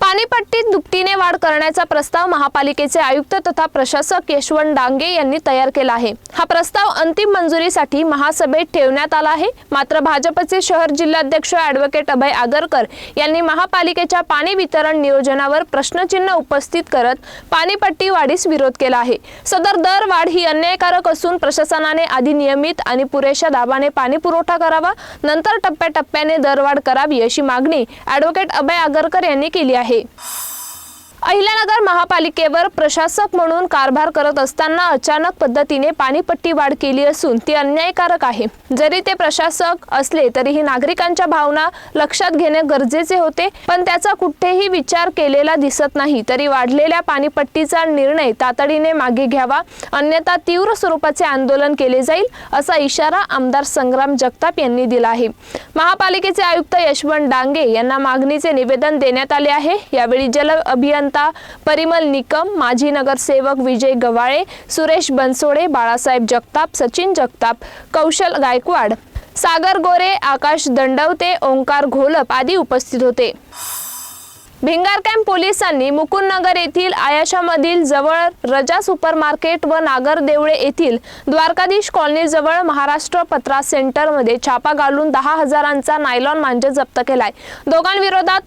पाणीपट्टीत दुपटीने वाढ करण्याचा प्रस्ताव महापालिकेचे आयुक्त तथा प्रशासक यशवंत डांगे यांनी तयार केला आहे. हा प्रस्ताव अंतिम मंजुरीसाठी महासभेत ठेवण्यात आला आहे. मात्र भाजपचे शहर जिल्हाध्यक्ष ॲडव्होकेट अभय आगरकर यांनी महापालिकेच्या पाणी वितरण नियोजनावर प्रश्नचिन्ह उपस्थित करत पाणीपट्टी वाढीस विरोध केला आहे. सदर दर वाढ ही अन्यायकारक असून प्रशासनाने आधी नियमित आणि पुरेशा दाबाने पाणी पुरवठा करावा नंतर टप्प्याटप्प्याने दरवाढ करावी अशी मागणी ॲडव्होकेट अभय आगरकर यांनी केली आहे. आहे अहिल्यानगर महापालिकेवर प्रशासक म्हणून कारभार करत असताना अचानक पद्धतीने पाणीपट्टी वाढ केली असून ती अन्यायकारक आहे. जरी ते प्रशासक असले तरीही नागरिकांच्या भावना लक्षात घेणे गरजेचे होते. पण त्याचा कुठेही विचार केलेला दिसत नाही. तरी वाढलेल्या पाणीपट्टीचा निर्णय तातडीने मागे घ्यावा. अन्यथा तीव्र स्वरूपाचे आंदोलन केले जाईल असा इशारा आमदार संग्राम जगताप यांनी दिला आहे. महापालिकेचे आयुक्त यशवंत डांगे यांना मागणीचे निवेदन देण्यात आले आहे. यावेळी जल अभियंता परिमल निकम माजी नगरसेवक विजय गवाळे सुरेश बनसोडे बाळासाहेब जगताप सचिन जगताप कौशल गायकवाड सागर गोरे आकाश दंडवते ओंकार घोलप आदी उपस्थित होते. भिंगार कॅम्प पोलिसांनी मुकुंदनगर येथील आयाशामधील जवळ रजा सुपर मार्केट व नागर देवळे येथील द्वारकाधीश कॉलनीजवळ महाराष्ट्र पत्रा सेंटरमध्ये छापा घालून दहा हजारांचा नायलॉन मांजा जप्त केलाय. दोघांविरोधात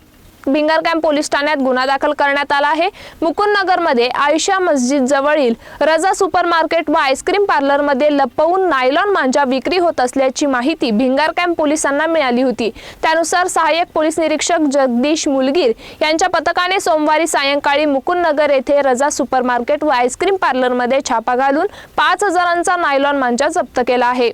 भिंगार कॅम्प पोलीस ठाण्यात गुन्हा दाखल करण्यात आला आहे. मुकुंदनगरमध्ये आयुषा मस्जिद जवळील रजा सुपर मार्केट व आईस्क्रीम पार्लरमध्ये लपवून नायलॉन मांजा विक्री होत असल्याची माहिती भिंगार कॅम्प पोलिसांना मिळाली होती. त्यानुसार सहाय्यक पोलीस निरीक्षक जगदीश मुलगीर यांच्या पथकाने सोमवारी सायंकाळी मुकुंदनगर येथे रजा सुपर मार्केट व आईस्क्रीम पार्लरमध्ये छापा घालून पाच हजारांचा नायलॉन मांजा जप्त केला आहे.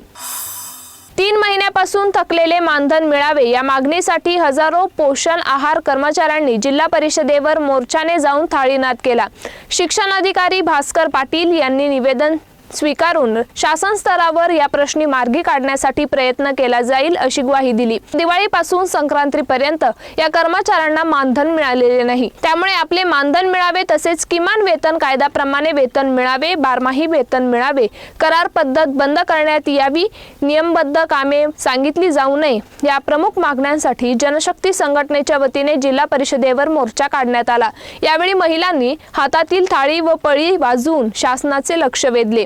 तीन महिन्यापासून थकलेले मानधन मिळावे या मागणीसाठी हजारो पोषण आहार कर्मचाऱ्यांनी जिल्हा परिषदेवर मोर्चाने जाऊन थाळीनाद केला. शिक्षण अधिकारी भास्कर पाटील यांनी निवेदन स्वीकारून शासन स्तरावर या प्रश्नी मार्गी काढण्यासाठी प्रयत्न केला जाईल अशी ग्वाही दिली. दिवाळीपासून संक्रांतीपर्यंत या कर्मचाऱ्यांना मानधन मिळालेले नाही. त्यामुळे आपले मानधन मिळावे तसेच किमान वेतन कायद्याप्रमाणे वेतन मिळावे बारमाही वेतन मिळावे करार पद्धत बंद करण्यात यावी नियमबद्ध कामे सांगितली जाऊ नये या प्रमुख मागण्यांसाठी जनशक्ती संघटनेच्या वतीने जिल्हा परिषदेवर मोर्चा काढण्यात आला. यावेळी महिलांनी हातातील थाळी व पळी वाजवून शासनाचे लक्ष वेधले.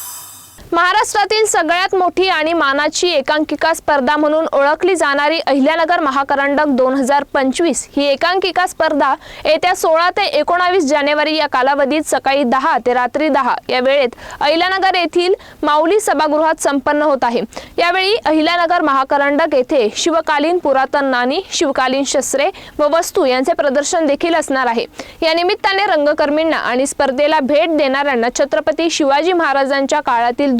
महाराष्ट्रातील सगळ्यात मोठी आणि मानाची एकांकिका स्पर्धा म्हणून ओळखली जाणारी अहिल्यानगर महाकरंडक दोन हजार पंचवीस ही एकांकिका स्पर्धा येत्या सोळा ते एकोणावीस जानेवारी या कालावधीत सकाळी दहा ते रात्री दहा या वेळेत अहिल्यानगर येथील माऊली सभागृहात संपन्न होत आहे. यावेळी अहिल्यानगर महाकरंडक येथे शिवकालीन पुरातन नाणी शिवकालीन शस्त्रे व वस्तू यांचे प्रदर्शन देखील असणार आहे. या निमित्ताने रंगकर्मींना आणि स्पर्धेला भेट देणाऱ्यांना छत्रपती शिवाजी महाराजांच्या काळातील